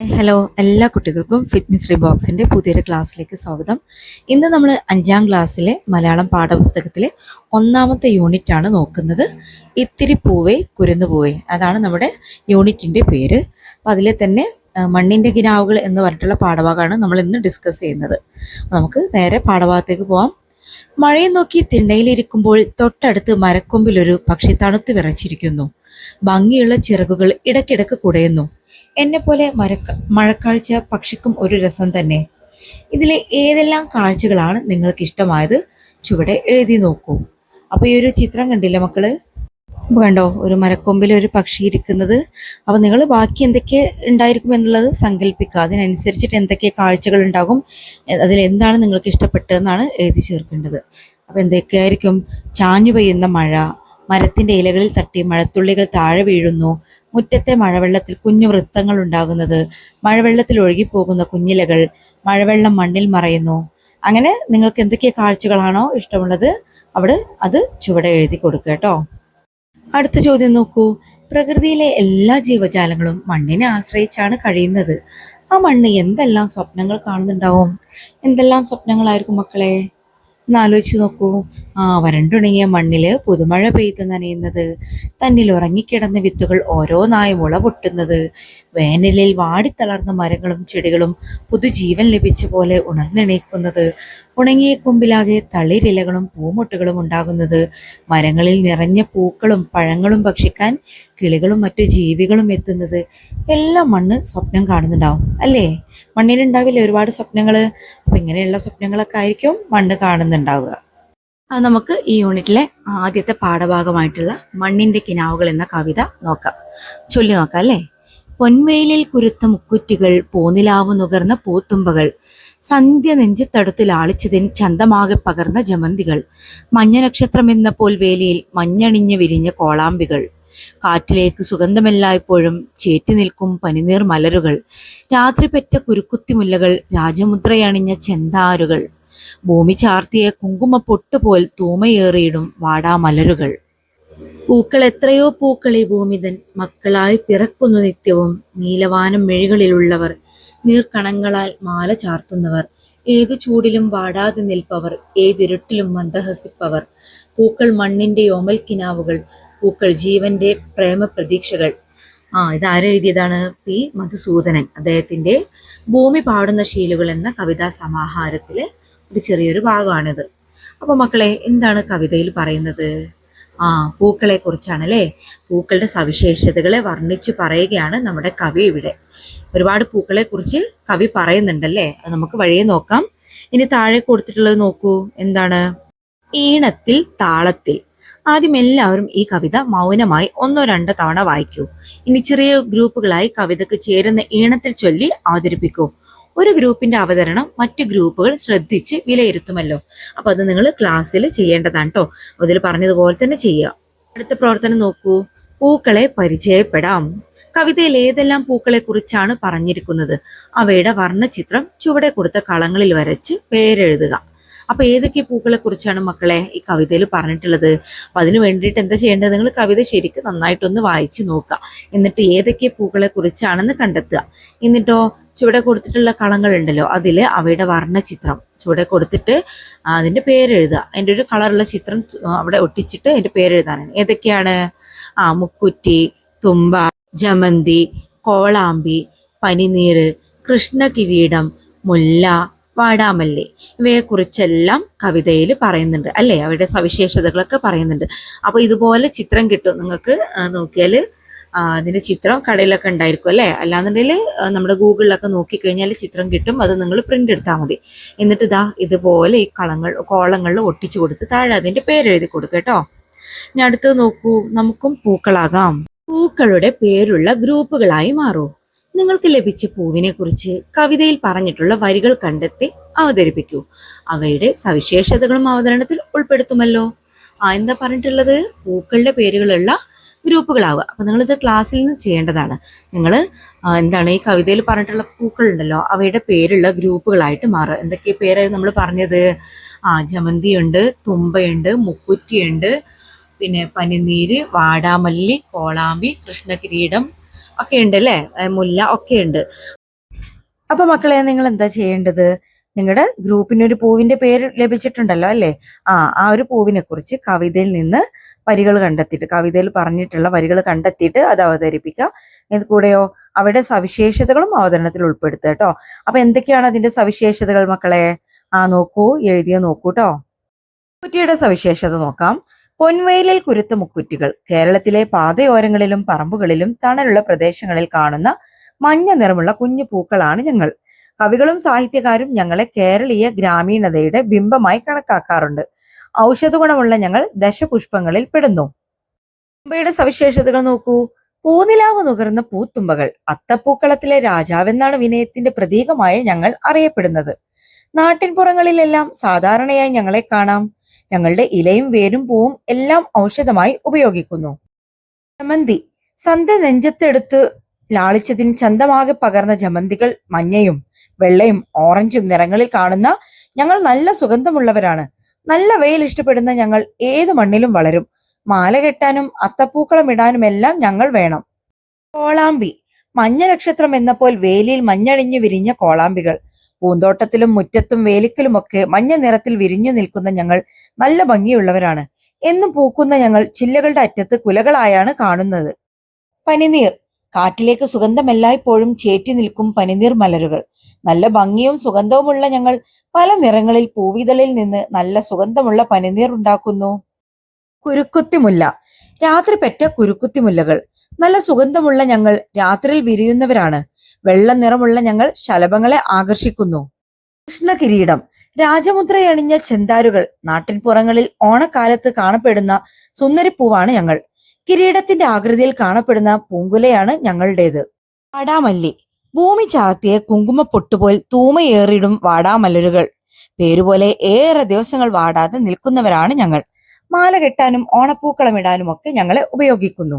Hello എല്ലാ കുട്ടികൾക്കും fit mystery ബോക്സിന്റെ പുതിയൊരു ക്ലാസ്സിലേക്ക് സ്വാഗതം. ഇന്ന് നമ്മൾ അഞ്ചാം ക്ലാസ്സിലെ മലയാളം പാഠപുസ്തകത്തിലെ ഒന്നാമത്തെ യൂണിറ്റ് ആണ് നോക്കുന്നത്. ഇത്തിരി പൂവേ കുരുന്നു പൂവേ. അതാണ് നമ്മുടെ യൂണിറ്റിന്റെ പേര്. അപ്പോൾ അതിലെ തന്നെ മണ്ണിന്റെ കിനാവുകൾ എന്ന് പറഞ്ഞിട്ടുള്ള പാഠഭാഗമാണ് നമ്മൾ ഇന്ന് ഡിസ്കസ് ചെയ്യുന്നത്. നമുക്ക് നേരെ പാഠഭാഗത്തേക്ക് പോകാം മഴയെ നോക്കി തിണ്ണയിലിരിക്കുമ്പോൾ തൊട്ടടുത്ത് മരക്കൊമ്പിലൊരു പക്ഷി തണുത്ത് വിറച്ചിരിക്കുന്നു. ഭംഗിയുള്ള ചിറകുകൾ ഇടയ്ക്കിടയ്ക്ക് കുടയുന്നു. എന്നെ പോലെ മരക്ക മഴക്കാഴ്ച പക്ഷിക്കും ഒരു രസം തന്നെ. ഇതിലെ ഏതെല്ലാം കാഴ്ചകളാണ് നിങ്ങൾക്ക് ഇഷ്ടമായത് ചുവടെ എഴുതി നോക്കൂ. അപ്പോൾ ഈ ഒരു ചിത്രം കണ്ടില്ല മക്കൾ? വേണ്ടോ കണ്ടോ ഒരു മരക്കൊമ്പിൽ ഒരു പക്ഷി ഇരിക്കുന്നത്. അപ്പോൾ നിങ്ങൾ ബാക്കി എന്തൊക്കെ ഉണ്ടായിരിക്കും എന്നുള്ളത് സങ്കല്പിക്കുക. അതിനനുസരിച്ചിട്ട് എന്തൊക്കെ കാഴ്ചകൾ ഉണ്ടാകും അതിൽ എന്താണ് നിങ്ങൾക്ക് ഇഷ്ടപ്പെട്ടതെന്നാണ് എഴുതി ചേർക്കേണ്ടത്. അപ്പോൾ എന്തൊക്കെയായിരിക്കും? ചാഞ്ഞു പെയ്യുന്ന മഴ മരത്തിന്റെ ഇലകളിൽ തട്ടി മഴത്തുള്ളികൾ താഴെ വീഴുന്നു. മുറ്റത്തെ മഴവെള്ളത്തിൽ കുഞ്ഞു വൃത്തങ്ങൾ ഉണ്ടാകുന്നത്. മഴവെള്ളത്തിൽ ഒഴുകിപ്പോകുന്ന കുഞ്ഞിലകൾ മഴവെള്ളം മണ്ണിൽ മറയുന്നു. അങ്ങനെ നിങ്ങൾക്ക് എന്തൊക്കെ കാഴ്ചകളാണോ ഇഷ്ടമുള്ളത് അവിടെ അത് ചുവടെ എഴുതി കൊടുക്കുക കേട്ടോ. അടുത്ത ചോദ്യം നോക്കൂ. പ്രകൃതിയിലെ എല്ലാ ജീവജാലങ്ങളും മണ്ണിനെ ആശ്രയിച്ചാണ് കഴിയുന്നത്. ആ മണ്ണ് എന്തെല്ലാം സ്വപ്നങ്ങൾ കാണുന്നുണ്ടാവും? എന്തെല്ലാം സ്വപ്നങ്ങളായിരിക്കും മക്കളെ? ഒന്ന് ആലോചിച്ച് നോക്കൂ. ആ വരണ്ടുണങ്ങിയ മണ്ണിൽ പുതുമഴ പെയ്ത് നനയുന്നത്. തന്നിൽ ഉറങ്ങിക്കിടന്ന വിത്തുകൾ ഓരോന്നായി മുള പൊട്ടുന്നത്. വേനലിൽ വാടിത്തളർന്ന മരങ്ങളും ചെടികളും പുതുജീവൻ ലഭിച്ച പോലെ ഉണർന്നെണീക്കുന്നത്. ഉണങ്ങിയ കൊമ്പിലാകെ തളിരിലകളും പൂമൊട്ടുകളും ഉണ്ടാകുന്നത്. മരങ്ങളിൽ നിറഞ്ഞ പൂക്കളും പഴങ്ങളും ഭക്ഷിക്കാൻ കിളികളും മറ്റു ജീവികളും എത്തുന്നത്. എല്ലാം മണ്ണ് സ്വപ്നം കാണുന്നുണ്ടാവും അല്ലേ? മണ്ണിലുണ്ടാവില്ലേ ഒരുപാട് സ്വപ്നങ്ങൾ അപ്പം ഇങ്ങനെയുള്ള സ്വപ്നങ്ങളൊക്കെ ആയിരിക്കും മണ്ണ് കാണുന്നുണ്ടാവുക. അത് നമുക്ക് ഈ യൂണിറ്റിലെ ആദ്യത്തെ പാഠഭാഗമായിട്ടുള്ള മണ്ണിന്റെ കിനാവുകൾ എന്ന കവിത നോക്കാം. ചൊല്ലി നോക്കാം അല്ലേ? പൊൻവെയിലിൽ കുരുത്ത മുക്കുറ്റികൾ പൂനിലാവ് നുകർന്ന പൂത്തുമ്പകൾ. സന്ധ്യ നെഞ്ചത്തടുത്ത് ലാളിച്ചതിൻ ചന്തമാകെ പകർന്ന ജമന്തികൾ. മഞ്ഞ നക്ഷത്രം എന്ന പോൽ വേലിയിൽ മഞ്ഞണിഞ്ഞ് വിരിഞ്ഞ കോളാമ്പികൾ. കാറ്റിലേക്ക് സുഗന്ധമെല്ലായ്പ്പോഴും ചേറ്റി നിൽക്കും പനിനീർ മലരുകൾ. രാത്രി പെറ്റ കുരുക്കുത്തിമുല്ലകൾ രാജമുദ്രയണിഞ്ഞ ചെന്താരുകൾ. ഭൂമി ചാർത്തിയ കുങ്കുമ പൊട്ടുപോൽ തൂമയേറിയിടും വാടാമലരുകൾ പൂക്കൾ എത്രയോ പൂക്കളെ ഭൂമിതൻ മക്കളായി പിറക്കുന്നു നിത്യവും നീലവാനം മെഴികളിലുള്ളവർ. നീർക്കണങ്ങളാൽ മാല ചാർത്തുന്നവർ. ഏതു ചൂടിലും വാടാതെ നിൽപ്പവർ ഏതിരുട്ടിലും മന്ദഹസിപ്പവർ. പൂക്കൾ മണ്ണിന്റെ ഓമൽക്കിനാവുകൾ പൂക്കൾ ജീവന്റെ പ്രേമ പ്രതീക്ഷകൾ ആ ഇത് ആരെഴുതിയതാണ് പി മധുസൂദനൻ. അദ്ദേഹത്തിന്റെ ഭൂമി പാടുന്ന ശീലുകൾ എന്ന കവിതാ സമാഹാരത്തിലെ ഒരു ചെറിയൊരു ഭാഗമാണിത്. അപ്പൊ മക്കളെ എന്താണ് കവിതയിൽ പറയുന്നത്? ആ പൂക്കളെ കുറിച്ചാണ് അല്ലേ പൂക്കളുടെ സവിശേഷതകളെ വർണിച്ചു പറയുകയാണ് നമ്മുടെ കവി ഇവിടെ. ഒരുപാട് പൂക്കളെ കുറിച്ച് കവി പറയുന്നുണ്ടല്ലേ? അത് നമുക്ക് വഴിയെ നോക്കാം. ഇനി താഴെ കൊടുത്തിട്ടുള്ളത് നോക്കൂ. എന്താണ്? ഈണത്തിൽ താളത്തിൽ. ആദ്യം എല്ലാവരും ഈ കവിത മൗനമായി ഒന്നോ രണ്ടോ തവണ വായിക്കൂ. ഇനി ചെറിയ ഗ്രൂപ്പുകളായി കവിതക്ക് ചേരുന്ന ഈണത്തിൽ ചൊല്ലി അവതരിപ്പിക്കൂ. ഒരു ഗ്രൂപ്പിന്റെ അവതരണം മറ്റ് ഗ്രൂപ്പുകൾ ശ്രദ്ധിച്ച് വിലയിരുത്തുമല്ലോ. അപ്പൊ അത് നിങ്ങൾ ക്ലാസ്സിൽ ചെയ്യേണ്ടതാണ് കേട്ടോ അതിൽ പറഞ്ഞതുപോലെ തന്നെ ചെയ്യുക അടുത്ത പ്രവർത്തനം നോക്കൂ. പൂക്കളെ പരിചയപ്പെടാം. കവിതയിൽ ഏതെല്ലാം പൂക്കളെ കുറിച്ചാണ് പറഞ്ഞിരിക്കുന്നത്? അവയുടെ വർണചിത്രം ചുവടെ കൊടുത്ത കളങ്ങളിൽ വരച്ച് പേരെഴുതുക. അപ്പൊ ഏതൊക്കെ പൂക്കളെ കുറിച്ചാണ് മക്കളെ ഈ കവിതയിൽ പറഞ്ഞിട്ടുള്ളത്? അപ്പൊ അതിന് വേണ്ടിയിട്ട് എന്താ ചെയ്യേണ്ടത്? നിങ്ങൾ കവിത ശരിക്കും നന്നായിട്ടൊന്ന് വായിച്ചു നോക്കുക. എന്നിട്ട് ഏതൊക്കെ പൂക്കളെ കുറിച്ചാണെന്ന് കണ്ടെത്തുക. എന്നിട്ടോ ചുവടെ കൊടുത്തിട്ടുള്ള കളങ്ങളുണ്ടല്ലോ അതിൽ അവയുടെ വർണചിത്രം ചുവടെ കൊടുത്തിട്ട് അതിന്റെ പേരെഴുതുക. അതിന്റെ ഒരു കളറുള്ള ചിത്രം അവിടെ ഒട്ടിച്ചിട്ട് അതിന്റെ പേരെഴുതാനാണ്. ഏതൊക്കെയാണ്? ആ മുക്കുറ്റി തുമ്പ ജമന്തി കോളാമ്പി പനിനീര് കൃഷ്ണകിരീടം മുല്ല വാടാമല്ലി ഇവയെക്കുറിച്ചെല്ലാം കവിതയിൽ പറയുന്നുണ്ട് അല്ലേ? അവരുടെ സവിശേഷതകളൊക്കെ പറയുന്നുണ്ട്. അപ്പോൾ ഇതുപോലെ ചിത്രം കിട്ടും നിങ്ങൾക്ക് നോക്കിയാൽ അതിന്റെ ചിത്രം കടയിലൊക്കെ ഉണ്ടായിരിക്കും അല്ലേ? അല്ലാന്നുണ്ടെങ്കിൽ നമ്മുടെ ഗൂഗിളിലൊക്കെ നോക്കിക്കഴിഞ്ഞാൽ ചിത്രം കിട്ടും അത് നിങ്ങൾ പ്രിന്റ് എടുത്താൽ മതി. എന്നിട്ട് ഇതാ ഇതുപോലെ ഈ കളങ്ങൾ കോളങ്ങളിൽ ഒട്ടിച്ചു കൊടുത്ത് താഴെ അതിന്റെ പേരെഴുതി കൊടുക്കുക കേട്ടോ. ഇനി അടുത്തത് നോക്കൂ നമുക്കും പൂക്കളാകാം. പൂക്കളുടെ പേരുള്ള ഗ്രൂപ്പുകളായി മാറൂ. നിങ്ങൾക്ക് ലഭിച്ച പൂവിനെ കുറിച്ച് കവിതയിൽ പറഞ്ഞിട്ടുള്ള വരികൾ കണ്ടെത്തി അവതരിപ്പിക്കൂ. അവയുടെ സവിശേഷതകളും അവതരണത്തിൽ ഉൾപ്പെടുത്തുമല്ലോ. ആ എന്താ പറഞ്ഞിട്ടുള്ളത്? പൂക്കളുടെ പേരുകളുള്ള ഗ്രൂപ്പുകളാവുക. അപ്പൊ നിങ്ങളിത് ക്ലാസ്സിൽ നിന്ന് ചെയ്യേണ്ടതാണ്. നിങ്ങൾ എന്താണ് ഈ കവിതയിൽ പറഞ്ഞിട്ടുള്ള പൂക്കൾ ഉണ്ടല്ലോ അവയുടെ പേരുള്ള ഗ്രൂപ്പുകളായിട്ട് മാറുക. എന്തൊക്കെ പേരായിരുന്നു നമ്മൾ പറഞ്ഞത്? ആ ജമന്തിയുണ്ട് തുമ്പയുണ്ട് മുക്കുറ്റിയുണ്ട് പിന്നെ പനിനീര് വാടാമല്ലി കോളാമ്പി കൃഷ്ണകിരീടം ഒക്കെ ഉണ്ട് അല്ലേ? മുല്ല ഒക്കെ ഉണ്ട്. അപ്പൊ മക്കളെ നിങ്ങൾ എന്താ ചെയ്യേണ്ടത്? നിങ്ങളുടെ ഗ്രൂപ്പിന് ഒരു പൂവിന്റെ പേര് ലഭിച്ചിട്ടുണ്ടല്ലോ അല്ലേ? ആ ആ ഒരു പൂവിനെ കുറിച്ച് കവിതയിൽ നിന്ന് വരികൾ കണ്ടെത്തിയിട്ട് കവിതയിൽ പറഞ്ഞിട്ടുള്ള വരികൾ കണ്ടെത്തിയിട്ട് അത് അവതരിപ്പിക്കുക ഇത് കൂടെയോ? അവിടെ സവിശേഷതകളും അവതരണത്തിൽ ഉൾപ്പെടുത്തുക കേട്ടോ. അപ്പൊ എന്തൊക്കെയാണ് അതിന്റെ സവിശേഷതകൾ മക്കളെ? ആ നോക്കൂ എഴുതിയ നോക്കൂ കേട്ടോ. മുക്കുറ്റിയുടെ സവിശേഷത നോക്കാം. പൊൻവെയിലിൽ കുരുത്ത മുക്കുറ്റികൾ കേരളത്തിലെ പാതയോരങ്ങളിലും പറമ്പുകളിലും തണലുള്ള പ്രദേശങ്ങളിൽ കാണുന്ന മഞ്ഞ നിറമുള്ള കുഞ്ഞു പൂക്കളാണ് ഞങ്ങൾ. കവികളും സാഹിത്യകാരും ഞങ്ങളെ കേരളീയ ഗ്രാമീണതയുടെ ബിംബമായി കണക്കാക്കാറുണ്ട്. ഔഷധഗുണമുള്ള ഞങ്ങൾ ദശപുഷ്പങ്ങളിൽ പെടുന്നു. തുമ്പയുടെ സവിശേഷതകൾ നോക്കൂ. പൂനിലാവ് നുകർന്ന പൂത്തുമ്പകൾ അത്തപ്പൂക്കളത്തിലെ രാജാവെന്നാണ് വിനയത്തിന്റെ പ്രതീകമായ ഞങ്ങൾ അറിയപ്പെടുന്നത്. നാട്ടിൻപുറങ്ങളിലെല്ലാം സാധാരണയായി ഞങ്ങളെ കാണാം. ഞങ്ങളുടെ ഇലയും വേരും പൂവും എല്ലാം ഔഷധമായി ഉപയോഗിക്കുന്നു. ജമന്തി. സന്ധ്യ നെഞ്ചത്തെടുത്ത് ലാളിച്ചതിന് ചന്തമാകെ പകർന്ന ജമന്തികൾ മഞ്ഞയും വെള്ളയും ഓറഞ്ചും നിറങ്ങളിൽ കാണുന്ന ഞങ്ങൾ നല്ല സുഗന്ധമുള്ളവരാണ്. നല്ല വെയിൽ ഇഷ്ടപ്പെടുന്ന ഞങ്ങൾ ഏതു മണ്ണിലും വളരും. മാല കെട്ടാനും അത്തപ്പൂക്കളം ഇടാനും എല്ലാം ഞങ്ങൾ വേണം. കോളാമ്പി. മഞ്ഞ നക്ഷത്രം എന്നപ്പോൾ വേലിയിൽ മഞ്ഞണിഞ്ഞു വിരിഞ്ഞ കോളാമ്പികൾ. പൂന്തോട്ടത്തിലും മുറ്റത്തും വേലിക്കലുമൊക്കെ മഞ്ഞ നിറത്തിൽ വിരിഞ്ഞു നിൽക്കുന്ന ഞങ്ങൾ നല്ല ഭംഗിയുള്ളവരാണ്. എന്നും പൂക്കുന്ന ഞങ്ങൾ ചില്ലകളുടെ അറ്റത്ത് കുലകളായാണ് കാണുന്നത്. പനിനീർ. കാറ്റിലേക്ക് സുഗന്ധം എല്ലായ്പ്പോഴും ചേറ്റി നിൽക്കും പനിനീർ മലരുകൾ. നല്ല ഭംഗിയും സുഗന്ധവുമുള്ള ഞങ്ങൾ പല നിറങ്ങളിൽ പൂവിതളിൽ നിന്ന് നല്ല സുഗന്ധമുള്ള പനിനീർ ഉണ്ടാക്കുന്നു. കുരുക്കുത്തിമുല്ല. രാത്രി പെറ്റ കുരുക്കുത്തിമുല്ലകൾ. നല്ല സുഗന്ധമുള്ള ഞങ്ങൾ രാത്രിയിൽ വിരിയുന്നവരാണ്. വെള്ള നിറമുള്ള ഞങ്ങൾ ശലഭങ്ങളെ ആകർഷിക്കുന്നു. കൃഷ്ണകിരീടം രാജമുദ്രയണിഞ്ഞ ചെന്താരുകൾ. നാട്ടിൻപുറങ്ങളിൽ ഓണക്കാലത്ത് കാണപ്പെടുന്ന സുന്ദരിപ്പൂവാണ് ഞങ്ങൾ. കിരീടത്തിന്റെ ആകൃതിയിൽ കാണപ്പെടുന്ന പൂങ്കുലയാണ് ഞങ്ങളുടേത്. വാടാമല്ലി. ഭൂമി ചാർത്തിയ കുങ്കുമ പൊട്ടുപോൽ തൂമയേറിടും വാടാമല്ലരുകൾ പേരുപോലെ ഏറെ ദിവസങ്ങൾ വാടാതെ നിൽക്കുന്നവരാണ് ഞങ്ങൾ. മാല കെട്ടാനും ഓണപ്പൂക്കളം ഇടാനും ഒക്കെ ഞങ്ങളെ ഉപയോഗിക്കുന്നു.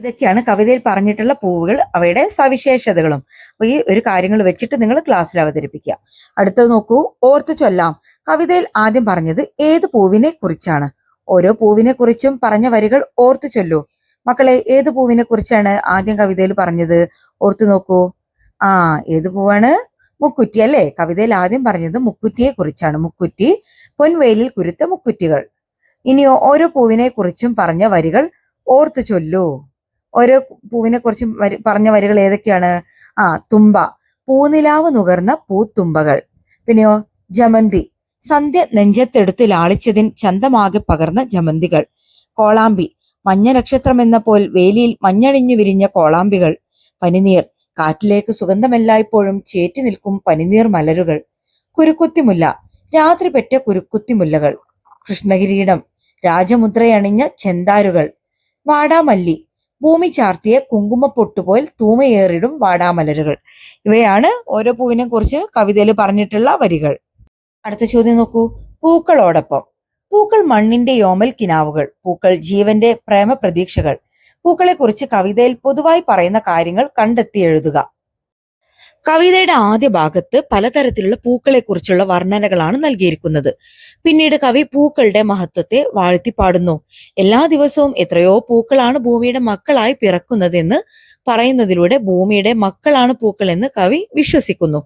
ഇതൊക്കെയാണ് കവിതയിൽ പറഞ്ഞിട്ടുള്ള പൂവുകൾ അവയുടെ സവിശേഷതകളും. അപ്പൊ ഈ ഒരു കാര്യങ്ങൾ വെച്ചിട്ട് നിങ്ങൾ ക്ലാസ്സിൽ അവതരിപ്പിക്കുക. അടുത്തത് നോക്കൂ ഓർത്തു ചൊല്ലാം. കവിതയിൽ ആദ്യം പറഞ്ഞത് ഏത് പൂവിനെ കുറിച്ചാണ്? ഓരോ പൂവിനെ കുറിച്ചും പറഞ്ഞ വരികൾ ഓർത്തു ചൊല്ലൂ. മക്കളെ ഏത് പൂവിനെ കുറിച്ചാണ് ആദ്യം കവിതയിൽ പറഞ്ഞത്? ഓർത്തു നോക്കൂ. ആ ഏത് പൂവാണ്? മുക്കുറ്റി അല്ലേ? കവിതയിൽ ആദ്യം പറഞ്ഞത് മുക്കുറ്റിയെ കുറിച്ചാണ്. മുക്കുറ്റി പൊൻവേലിൽ കുരുത്ത മുക്കുറ്റികൾ. ഇനിയോ ഓരോ പൂവിനെ കുറിച്ചും പറഞ്ഞ വരികൾ ഓർത്തു ചൊല്ലൂ. ഓരോ പൂവിനെ കുറിച്ച് പറഞ്ഞ വരികൾ ഏതൊക്കെയാണ്? ആ തുമ്പ. പൂനിലാവ് നുകർന്ന പൂത്തുമ്പകൾ. പിന്നെയോ ജമന്തി. സന്ധ്യ നെഞ്ചത്തെടുത്ത് ലാളിച്ചതിൻ ചന്തമാകെ പകർന്ന ജമന്തികൾ. കോളാമ്പി. മഞ്ഞ നക്ഷത്രം എന്ന പോൽ വേലിയിൽ മഞ്ഞഴിഞ്ഞു വിരിഞ്ഞ കോളാമ്പികൾ. പനിനീർ. കാറ്റിലേക്ക് സുഗന്ധമെല്ലായ്പ്പോഴും ചേറ്റി നിൽക്കും പനിനീർ മലരുകൾ. കുരുക്കുത്തിമുല്ല. രാത്രി പെറ്റ കുരുക്കുത്തിമുല്ലകൾ. കൃഷ്ണകിരീടം. രാജമുദ്രയണിഞ്ഞ ചെന്താരുകൾ. വാടാമല്ലി. ഭൂമി ചാർത്തിയ കുങ്കുമ പൊട്ടുപോൽ തൂമയേറിടും വാടാമലരുകൾ. ഇവയാണ് ഓരോ പൂവിനെ കുറിച്ച് കവിതയിൽ പറഞ്ഞിട്ടുള്ള വരികൾ. അടുത്ത ചോദ്യം നോക്കൂ. പൂക്കളോടൊപ്പം. പൂക്കൾ മണ്ണിന്റെ യോമൽ കിനാവുകൾ. പൂക്കൾ ജീവന്റെ പ്രേമ പ്രതീക്ഷകൾ പൂക്കളെ കുറിച്ച് കവിതയിൽ പൊതുവായി പറയുന്ന കാര്യങ്ങൾ കണ്ടെത്തി എഴുതുക. കവിതയുടെ ആദ്യ ഭാഗത്ത് പലതരത്തിലുള്ള പൂക്കളെ കുറിച്ചുള്ള വർണനകളാണ് നൽകിയിരിക്കുന്നത്. പിന്നീട് കവി പൂക്കളുടെ മഹത്വത്തെ വാഴ്ത്തിപ്പാടുന്നു. എല്ലാ ദിവസവും എത്രയോ പൂക്കളാണ് ഭൂമിയുടെ മക്കളായി പിറക്കുന്നതെന്ന് പറയുന്നതിലൂടെ ഭൂമിയുടെ മക്കളാണ് പൂക്കൾ എന്ന് കവി വിശ്വസിക്കുന്നു.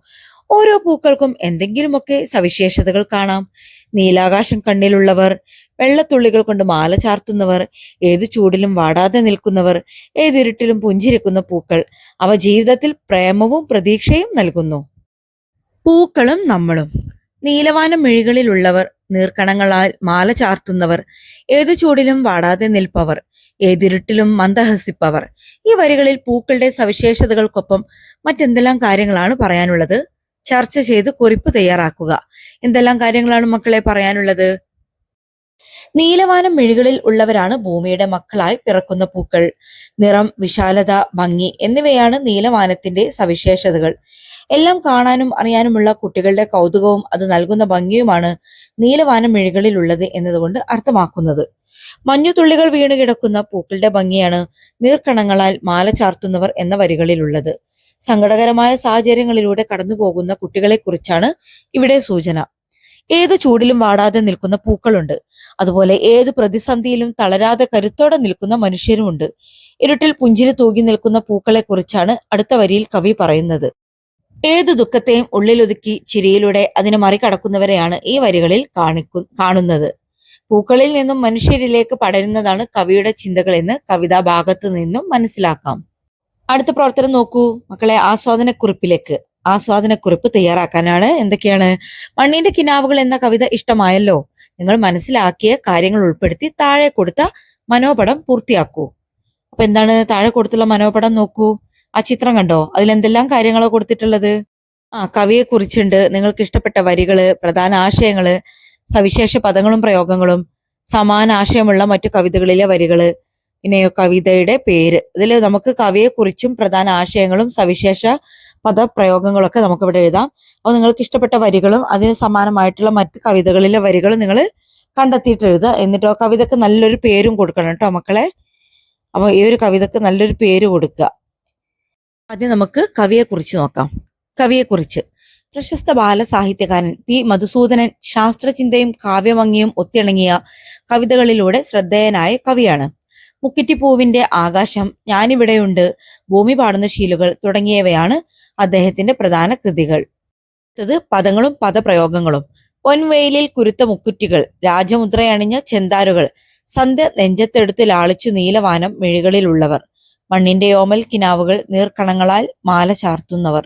ഓരോ പൂക്കൾക്കും എന്തെങ്കിലുമൊക്കെ സവിശേഷതകൾ കാണാം. നീലാകാശം കണ്ണിലുള്ളവർ വെള്ളത്തുള്ളികൾ കൊണ്ട് മാല ചാർത്തുന്നവർ ഏതു ചൂടിലും വാടാതെ നിൽക്കുന്നവർ ഏതിരുട്ടിലും പുഞ്ചിരിക്കുന്ന പൂക്കൾ അവ ജീവിതത്തിൽ പ്രേമവും പ്രതീക്ഷയും നൽകുന്നു. പൂക്കളും നമ്മളും. നീലവാനം മിഴികളിലുള്ളവർ നീർക്കണങ്ങളാൽ മാല ചാർത്തുന്നവർ ഏതു ചൂടിലും വാടാതെ നിൽപ്പവർ ഏതിരുട്ടിലും മന്ദഹസിപ്പവർ. ഈ വരികളിൽ പൂക്കളുടെ സവിശേഷതകൾക്കൊപ്പം മറ്റെന്തെല്ലാം കാര്യങ്ങളാണ് പറയാനുള്ളത്? ചർച്ച ചെയ്ത് കുറിപ്പ് തയ്യാറാക്കുക. എന്തെല്ലാം കാര്യങ്ങളാണ് മക്കളെ പറയാനുള്ളത്? നീലവാനം മിഴികളിൽ ഉള്ളവരാണ് ഭൂമിയുടെ മക്കളായി പിറക്കുന്ന പൂക്കൾ. നിറം വിശാലത ഭംഗി എന്നിവയാണ് നീലവാനത്തിന്റെ സവിശേഷതകൾ. എല്ലാം കാണാനും അറിയാനുമുള്ള കുട്ടികളുടെ കൗതുകവും അത് നൽകുന്ന ഭംഗിയുമാണ് നീലവാനം മിഴികളിൽ ഉള്ളത് എന്നതുകൊണ്ട് അർത്ഥമാക്കുന്നത്. മഞ്ഞുതുള്ളികൾ വീണ് കിടക്കുന്ന പൂക്കളുടെ ഭംഗിയാണ് നീർക്കണങ്ങളാൽ മാല ചാർത്തുന്നവർ എന്ന വരികളിലുള്ളത് സങ്കടകരമായ സാഹചര്യങ്ങളിലൂടെ കടന്നുപോകുന്ന കുട്ടികളെക്കുറിച്ചാണ് ഇവിടെ സൂചന. ഏതു ചൂടിലും വാടാതെ നിൽക്കുന്ന പൂക്കളുണ്ട്. അതുപോലെ ഏതു പ്രതിസന്ധിയിലും തളരാതെ കരുത്തോടെ നിൽക്കുന്ന മനുഷ്യരുമുണ്ട്. ഇരുട്ടിൽ പുഞ്ചിരി തൂകി നിൽക്കുന്ന പൂക്കളെ കുറിച്ചാണ് അടുത്ത വരിയിൽ കവി പറയുന്നത്. ഏതു ദുഃഖത്തെയും ഉള്ളിലൊതുക്കി ചിരിയിലൂടെ അതിനെ മറികടക്കുന്നവരെയാണ് ഈ വരികളിൽ കാണിക്കു കാണുന്നത്. പൂക്കളിൽ നിന്നും മനുഷ്യരിലേക്ക് പടരുന്നതാണ് കവിയുടെ ചിന്തകളെന്ന് കവിതാ ഭാഗത്ത് നിന്നും മനസ്സിലാക്കാം. അടുത്ത പ്രവർത്തനം നോക്കൂ. മക്കളെ ആസ്വാദനക്കുറിപ്പിലേക്ക്. ആസ്വാദനക്കുറിപ്പ് തയ്യാറാക്കാനാണ്. എന്തൊക്കെയാണ്? മണ്ണിന്റെ കിനാവുകൾ എന്ന കവിത ഇഷ്ടമായല്ലോ? നിങ്ങൾ മനസ്സിലാക്കിയ കാര്യങ്ങൾ ഉൾപ്പെടുത്തി താഴെ കൊടുത്ത മനോപടം പൂർത്തിയാക്കൂ. അപ്പൊ എന്താണ്? താഴെ കൊടുത്തുള്ള മനോപടം നോക്കൂ. ആ ചിത്രം കണ്ടോ? അതിലെന്തെല്ലാം കാര്യങ്ങളോ കൊടുത്തിട്ടുള്ളത്? ആ കവിയെ കുറിച്ചുണ്ട് നിങ്ങൾക്ക് ഇഷ്ടപ്പെട്ട വരികൾ പ്രധാന ആശയങ്ങൾ സവിശേഷ പദങ്ങളും പ്രയോഗങ്ങളും സമാന ആശയമുള്ള മറ്റു കവിതകളിലെ വരികൾ പിന്നെ കവിതയുടെ പേര്. ഇതിൽ നമുക്ക് കവിയെ കുറിച്ചും പ്രധാന ആശയങ്ങളും സവിശേഷ പദപ്രയോഗങ്ങളൊക്കെ നമുക്ക് ഇവിടെ എഴുതാം. അപ്പോൾ നിങ്ങൾക്ക് ഇഷ്ടപ്പെട്ട വരികളും അതിന് സമാനമായിട്ടുള്ള മറ്റ് കവിതകളിലെ വരികളും നിങ്ങൾ കണ്ടെത്തിയിട്ട് എഴുതുക. എന്നിട്ടോ കവിതക്ക് നല്ലൊരു പേരും കൊടുക്കണം കേട്ടോ മക്കളെ. അപ്പോൾ ഈ ഒരു കവിതക്ക് നല്ലൊരു പേര് കൊടുക്കുക. ആദ്യം നമുക്ക് കവിയെ കുറിച്ച് നോക്കാം. കവിയെ കുറിച്ച് പ്രശസ്ത ബാലസാഹിത്യകാരൻ പി മധുസൂദനൻ ശാസ്ത്രചിന്തയും കാവ്യമങ്ങിയും ഒത്തിണങ്ങിയ കവിതകളിലൂടെ ശ്രദ്ധേയനായ കവിയാണ്. മുക്കിറ്റിപ്പൂവിന്റെ ആകാശം ഞാനിവിടെയുണ്ട്. ഭൂമി പാടുന്ന ശീലുകൾ തുടങ്ങിയവയാണ് അദ്ദേഹത്തിന്റെ പ്രധാന കൃതികൾ. അടുത്തത് പദങ്ങളും പദപ്രയോഗങ്ങളും. പൊൻവെയിലിൽ കുരുത്ത മുക്കുറ്റികൾ രാജമുദ്രയണിഞ്ഞ ചെന്താരുകൾ സന്ധ്യ നെഞ്ചത്തെടുത്ത് ലാളിച്ചു നീലവാനം മിഴികളിലുള്ളവർ മണ്ണിന്റെ ഓമൽ കിനാവുകൾ നീർക്കണങ്ങളാൽ മാല ചാർത്തുന്നവർ.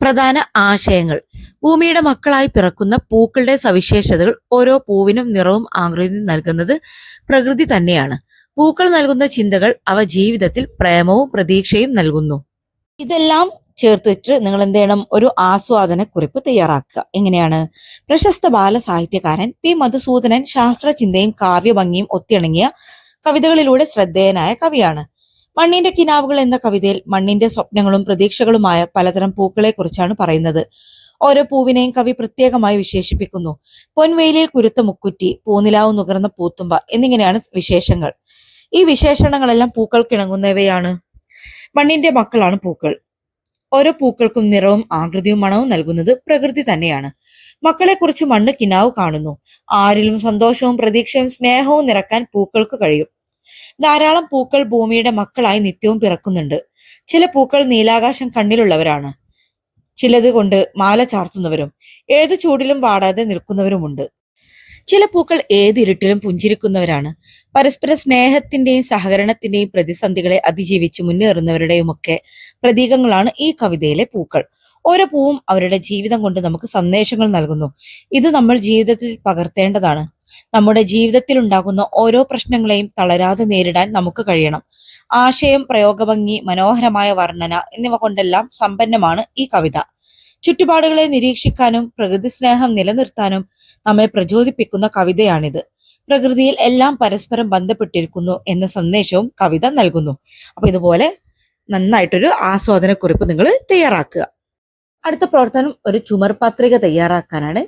പ്രധാന ആശയങ്ങൾ. ഭൂമിയുടെ മക്കളായി പിറക്കുന്ന പൂക്കളുടെ സവിശേഷതകൾ ഓരോ പൂവിനും നിറവും ആകൃതി നൽകുന്നത് പ്രകൃതി തന്നെയാണ്. പൂക്കൾ നൽകുന്ന ചിന്തകൾ അവ ജീവിതത്തിൽ പ്രേമവും പ്രതീക്ഷയും നൽകുന്നു. ഇതെല്ലാം ചേർത്തിട്ട് നിങ്ങൾ എന്ത് ചെയ്യണം? ഒരു ആസ്വാദന കുറിപ്പ് തയ്യാറാക്കുക. എങ്ങനെയാണ്? പ്രശസ്ത ബാലസാഹിത്യകാരൻ പി മധുസൂദനൻ ശാസ്ത്രചിന്തയും കാവ്യഭംഗിയും ഒത്തിണങ്ങിയ കവിതകളിലൂടെ ശ്രദ്ധേയനായ കവിയാണ്. മണ്ണിന്റെ കിനാവുകൾ എന്ന കവിതയിൽ മണ്ണിന്റെ സ്വപ്നങ്ങളും പ്രതീക്ഷകളുമായ പലതരം പൂക്കളെ കുറിച്ചാണ് പറയുന്നത്. ഓരോ പൂവിനെയും കവി പ്രത്യേകമായി വിശേഷിപ്പിക്കുന്നു. പൊൻവെയിലിൽ കുരുത്ത മുക്കുറ്റി പൂനിലാവ് നുകർന്ന പൂത്തുമ്പ എന്നിങ്ങനെയാണ് വിശേഷങ്ങൾ. ഈ വിശേഷണങ്ങളെല്ലാം പൂക്കൾക്കിണങ്ങുന്നവയാണ് മണ്ണിന്റെ മക്കളാണ് പൂക്കൾ. ഓരോ പൂക്കൾക്കും നിറവും ആകൃതിയും മണവും നൽകുന്നത് പ്രകൃതി തന്നെയാണ്. മക്കളെ കുറിച്ച് മണ്ണ് കിനാവ് കാണുന്നു. ആരിലും സന്തോഷവും പ്രതീക്ഷയും സ്നേഹവും നിറക്കാൻ പൂക്കൾക്ക് കഴിയും. ധാരാളം പൂക്കൾ ഭൂമിയുടെ മക്കളായി നിത്യവും പിറക്കുന്നുണ്ട്. ചില പൂക്കൾ നീലാകാശം കണ്ണിലുള്ളവരാണ്. ചിലത് കൊണ്ട് മാല ചാർത്തുന്നവരും ഏതു ചൂടിലും വാടാതെ നിൽക്കുന്നവരുമുണ്ട്. ചില പൂക്കൾ ഏതിരുട്ടിലും പുഞ്ചിരിക്കുന്നവരാണ്. പരസ്പര സ്നേഹത്തിന്റെയും സഹകരണത്തിന്റെയും പ്രതിസന്ധികളെ അതിജീവിച്ച് മുന്നേറുന്നവരുടെയുമൊക്കെ പ്രതീകങ്ങളാണ് ഈ കവിതയിലെ പൂക്കൾ. ഓരോ പൂവും അവരുടെ ജീവിതം കൊണ്ട് നമുക്ക് സന്ദേശങ്ങൾ നൽകുന്നു. ഇത് നമ്മൾ ജീവിതത്തിൽ പകർത്തേണ്ടതാണ്. നമ്മുടെ ജീവിതത്തിൽ ഉണ്ടാകുന്ന ഓരോ പ്രശ്നങ്ങളെയും തളരാതെ നേരിടാൻ നമുക്ക് കഴിയണം. ആശയം പ്രയോഗഭംഗി മനോഹരമായ വർണന എന്നിവ കൊണ്ടെല്ലാം സമ്പന്നമാണ് ഈ കവിത. ചുറ്റുപാടുകളെ നിരീക്ഷിക്കാനും പ്രകൃതി സ്നേഹം നിലനിർത്താനും നമ്മെ പ്രചോദിപ്പിക്കുന്ന കവിതയാണിത്. പ്രകൃതിയിൽ എല്ലാം പരസ്പരം ബന്ധപ്പെട്ടിരിക്കുന്നു എന്ന സന്ദേശവും കവിത നൽകുന്നു. അപ്പൊ ഇതുപോലെ നന്നായിട്ടൊരു ആസ്വാദന കുറിപ്പ് നിങ്ങൾ തയ്യാറാക്കുക. അടുത്ത പ്രവർത്തനം ഒരു ചുമർ പത്രിക തയ്യാറാക്കാനാണ്.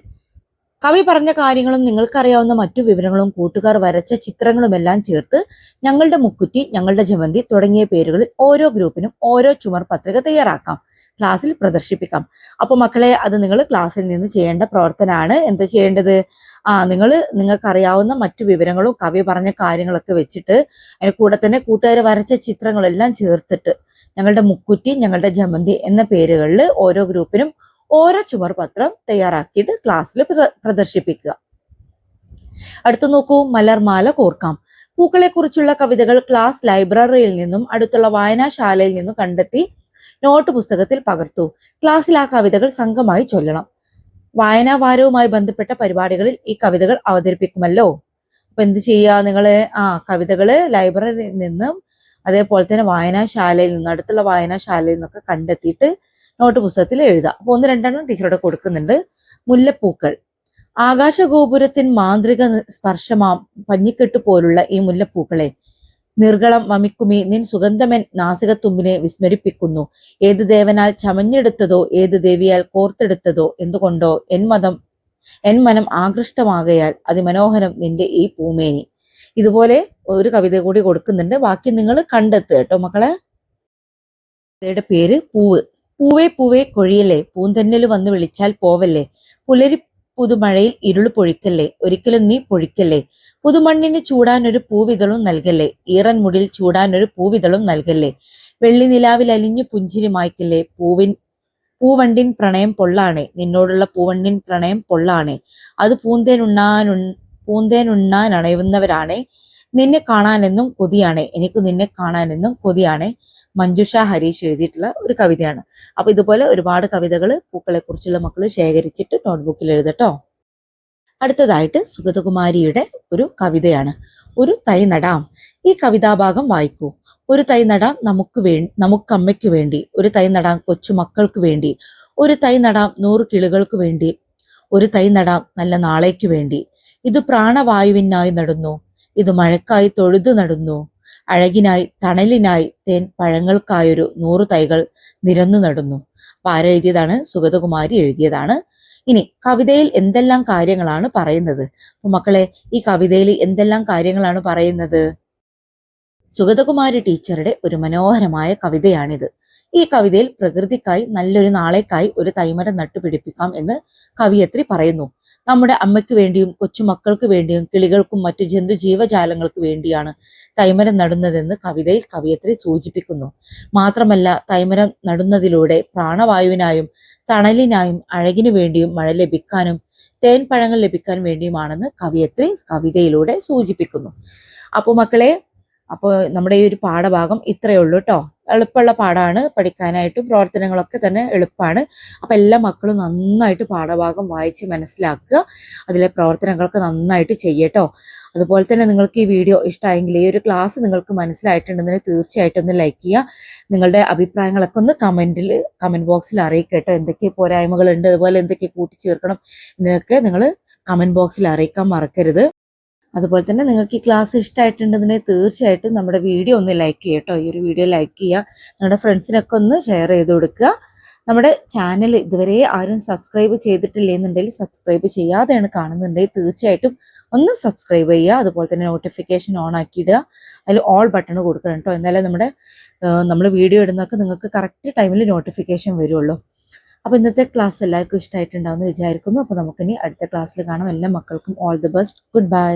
കവി പറഞ്ഞ കാര്യങ്ങളും നിങ്ങൾക്കറിയാവുന്ന മറ്റു വിവരങ്ങളും കൂട്ടുകാർ വരച്ച ചിത്രങ്ങളുമെല്ലാം ചേർത്ത് ഞങ്ങളുടെ മുക്കുറ്റി ഞങ്ങളുടെ ജമന്തി തുടങ്ങിയ പേരുകളിൽ ഓരോ ഗ്രൂപ്പിനും ഓരോ ചുമർ പത്രിക തയ്യാറാക്കാം. ക്ലാസ്സിൽ പ്രദർശിപ്പിക്കാം. അപ്പൊ മക്കളെ അത് നിങ്ങൾ ക്ലാസ്സിൽ നിന്ന് ചെയ്യേണ്ട പ്രവർത്തനമാണ്. എന്താ ചെയ്യേണ്ടത്? ആ നിങ്ങൾ നിങ്ങൾക്കറിയാവുന്ന മറ്റു വിവരങ്ങളും കവി പറഞ്ഞ കാര്യങ്ങളൊക്കെ വെച്ചിട്ട് അതിന് കൂടെ തന്നെ കൂട്ടുകാർ വരച്ച ചിത്രങ്ങളെല്ലാം ചേർത്തിട്ട് ഞങ്ങളുടെ മുക്കുറ്റി ഞങ്ങളുടെ ജമന്തി എന്ന പേരുകളിൽ ഓരോ ഗ്രൂപ്പിനും ഓരോ ചുമർ പത്രം തയ്യാറാക്കിയിട്ട് ക്ലാസ്സിൽ പ്രദർശിപ്പിക്കുക. അടുത്ത് നോക്കൂ മലർമാല കോർക്കാം. പൂക്കളെ കുറിച്ചുള്ള കവിതകൾ ക്ലാസ് ലൈബ്രറിയിൽ നിന്നും അടുത്തുള്ള വായനാശാലയിൽ നിന്നും കണ്ടെത്തി നോട്ട് പുസ്തകത്തിൽ പകർത്തു. ക്ലാസ്സിൽ ആ കവിതകൾ സംഘമായി ചൊല്ലണം. വായനാവാരവുമായി ബന്ധപ്പെട്ട പരിപാടികളിൽ ഈ കവിതകൾ അവതരിപ്പിക്കുമല്ലോ. അപ്പൊ എന്ത് ചെയ്യുക നിങ്ങൾ ആ കവിതകൾ ലൈബ്രറിയിൽ നിന്നും അതേപോലെ തന്നെ വായനാശാലയിൽ നിന്നും അടുത്തുള്ള വായനാശാലയിൽ നിന്നൊക്കെ കണ്ടെത്തിയിട്ട് നോട്ട് പുസ്തകത്തിൽ എഴുതുക അപ്പൊ ഒന്ന് രണ്ടെണ്ണം ടീച്ചറോട് കൊടുക്കുന്നുണ്ട്. മുല്ലപ്പൂക്കൾ. ആകാശഗോപുരത്തിൻ മാന്ത്രിക സ്പർശമാം പഞ്ഞിക്കെട്ട് പോലുള്ള ഈ മുല്ലപ്പൂക്കളെ. നിർഗളം വമിക്കുമി നിൻ സുഗന്ധമൻ നാസികത്തുമ്പിനെ വിസ്മരിപ്പിക്കുന്നു. ഏത് ദേവനാൽ ചമഞ്ഞെടുത്തതോ ഏത് ദേവിയാൽ കോർത്തെടുത്തതോ എന്തുകൊണ്ടോ എൻ മതം എൻ മനം ആകൃഷ്ടമാകയാൽ അതിമനോഹരം നിന്റെ ഈ പൂമേനി. ഇതുപോലെ ഒരു കവിത കൂടി കൊടുക്കുന്നുണ്ട്. ബാക്കി നിങ്ങൾ കണ്ടെത്തുക കേട്ടോ മക്കളെ. കവിതയുടെ പേര് പൂവ്. പൂവേ പൂവേ കൊഴിയല്ലേ? പൂന്തന്നൽ വന്ന് വിളിച്ചാൽ പോവല്ലേ? പുലരി പുതുമഴയിൽ ഇരുൾ പൊഴിക്കല്ലേ? ഒരിക്കലും നീ പൊഴിക്കല്ലേ? പുതുമണ്ണിന് ചൂടാൻ ഒരു പൂവിതളും നൽകല്ലേ? ഈറൻ മുടിൽ ചൂടാൻ ഒരു പൂവിതളും നൽകല്ലേ? വെള്ളി നിലാവിൽ അലിഞ്ഞു പുഞ്ചിരി മായ്ക്കല്ലേ? പൂവിൻ പൂവണ്ടിൻ പ്രണയം പൊള്ളാണേ. നിന്നോടുള്ള പൂവണ്ടിൻ പ്രണയം പൊള്ളാണേ. അത് പൂന്തേനുണ്ണാനു പൂന്തേനുണ്ണാൻ അണയുന്നവരാണേ. നിന്നെ കാണാനെന്നും കൊതിയാണ്. എനിക്ക് നിന്നെ കാണാനെന്നും കൊതിയാണ്. മഞ്ജുഷ ഹരീഷ് എഴുതിയിട്ടുള്ള ഒരു കവിതയാണ്. അപ്പൊ ഇതുപോലെ ഒരുപാട് കവിതകൾ പൂക്കളെ കുറിച്ചുള്ള മക്കൾ ശേഖരിച്ചിട്ട് നോട്ട്ബുക്കിൽ എഴുതട്ടോ അടുത്തതായിട്ട് സുഗതകുമാരിയുടെ ഒരു കവിതയാണ്. ഒരു തൈ നടാം. ഈ കവിതാഭാഗം വായിക്കൂ. ഒരു തൈ നടാം നമുക്ക് വേ നമുക്കമ്മയ്ക്ക് വേണ്ടി. ഒരു തൈ നടാം കൊച്ചു മക്കൾക്ക് വേണ്ടി. ഒരു തൈ നടാം നൂറ് കിളികൾക്ക് വേണ്ടി. ഒരു തൈ നടാം നല്ല നാളേക്ക് വേണ്ടി. ഇത് പ്രാണവായുവിനായി നടുന്നു. ഇത് മഴക്കായി തൊഴുതു നടുന്നു. അഴകിനായി തണലിനായി തേൻ പഴങ്ങൾക്കായൊരു നൂറ് തൈകൾ നിരന്നു നടുന്നു. അപ്പൊ ആരെഴുതിയതാണ് സുഗതകുമാരി എഴുതിയതാണ്. ഇനി കവിതയിൽ എന്തെല്ലാം കാര്യങ്ങളാണ് പറയുന്നത്? മക്കളെ ഈ കവിതയിൽ എന്തെല്ലാം കാര്യങ്ങളാണ് പറയുന്നത്? സുഗതകുമാരി ടീച്ചറുടെ ഒരു മനോഹരമായ കവിതയാണിത്. ഈ കവിതയിൽ പ്രകൃതിക്കായി നല്ലൊരു നാളേക്കായി ഒരു തൈമരം നട്ടുപിടിപ്പിക്കാം എന്ന് കവിയത്രി പറയുന്നു. നമ്മുടെ അമ്മയ്ക്ക് വേണ്ടിയും കൊച്ചുമക്കൾക്ക് വേണ്ടിയും കിളികൾക്കും മറ്റു ജന്തു ജീവജാലങ്ങൾക്ക് വേണ്ടിയാണ് തൈമരം നടുന്നതെന്ന് കവിതയിൽ കവിയത്രി സൂചിപ്പിക്കുന്നു. മാത്രമല്ല തൈമരം നടുന്നതിലൂടെ പ്രാണവായുവിനായും തണലിനായും അഴകിനു വേണ്ടിയും മഴ ലഭിക്കാനും തേൻ പഴങ്ങൾ ലഭിക്കാൻ വേണ്ടിയുമാണെന്ന് കവിയത്രി കവിതയിലൂടെ സൂചിപ്പിക്കുന്നു. അപ്പോൾ മക്കളെ അപ്പോൾ നമ്മുടെ ഈ ഒരു പാഠഭാഗം ഇത്രയേ ഉള്ളൂ കേട്ടോ എളുപ്പമുള്ള പാടാണ് പഠിക്കാനായിട്ടും പ്രവർത്തനങ്ങളൊക്കെ തന്നെ എളുപ്പമാണ് അപ്പം എല്ലാ മക്കളും നന്നായിട്ട് പാഠഭാഗം വായിച്ച് മനസ്സിലാക്കുക. അതിലെ പ്രവർത്തനങ്ങളൊക്കെ നന്നായിട്ട് ചെയ്യട്ടോ. അതുപോലെ തന്നെ നിങ്ങൾക്ക് ഈ വീഡിയോ ഇഷ്ടമായെങ്കിൽ ഈ ഒരു ക്ലാസ് നിങ്ങൾക്ക് മനസ്സിലായിട്ടുണ്ടെങ്കിൽ തീർച്ചയായിട്ടും ഒന്ന് ലൈക്ക് ചെയ്യുക. നിങ്ങളുടെ അഭിപ്രായങ്ങളൊക്കെ ഒന്ന് കമന്റിൽ കമന്റ് ബോക്സിൽ അറിയിക്കട്ടോ. എന്തൊക്കെ പോരായ്മകളുണ്ട്? അതുപോലെ എന്തൊക്കെ കൂട്ടിച്ചേർക്കണം? എന്നൊക്കെ നിങ്ങൾ കമന്റ് ബോക്സിൽ അറിയിക്കാൻ മറക്കരുത്. അതുപോലെ തന്നെ നിങ്ങൾക്ക് ഈ ക്ലാസ് ഇഷ്ടമായിട്ടുണ്ടെങ്കിൽ തീർച്ചയായിട്ടും നമ്മുടെ വീഡിയോ ഒന്ന് ലൈക്ക് ചെയ്യട്ടോ ഈ ഒരു വീഡിയോ ലൈക്ക് ചെയ്യുക. നിങ്ങളുടെ ഫ്രണ്ട്സിനൊക്കെ ഒന്ന് ഷെയർ ചെയ്ത് കൊടുക്കുക. നമ്മുടെ ചാനൽ ഇതുവരെ ആരും സബ്സ്ക്രൈബ് ചെയ്തിട്ടില്ല എന്നുണ്ടെങ്കിൽ സബ്സ്ക്രൈബ് ചെയ്യാതെയാണ് കാണുന്നുണ്ടെങ്കിൽ തീർച്ചയായിട്ടും ഒന്ന് സബ്സ്ക്രൈബ് ചെയ്യുക. അതുപോലെ തന്നെ നോട്ടിഫിക്കേഷൻ ഓൺ ആക്കിയിടുക അതിൽ ഓൾ ബട്ടൺ കൊടുക്കണം കേട്ടോ എന്നാലേ നമ്മുടെ നമ്മൾ വീഡിയോ ഇടുന്നതൊക്കെ നിങ്ങൾക്ക് കറക്റ്റ് ടൈമിൽ നോട്ടിഫിക്കേഷൻ വരുള്ളൂ. അപ്പോൾ ഇന്നത്തെ ക്ലാസ് എല്ലാവർക്കും ഇഷ്ടമായിട്ടുണ്ടാവും എന്ന് വിചാരിക്കുന്നു. അപ്പോൾ നമുക്കിനി അടുത്ത ക്ലാസ്സിൽ കാണാം. എല്ലാ മക്കൾക്കും all the best good bye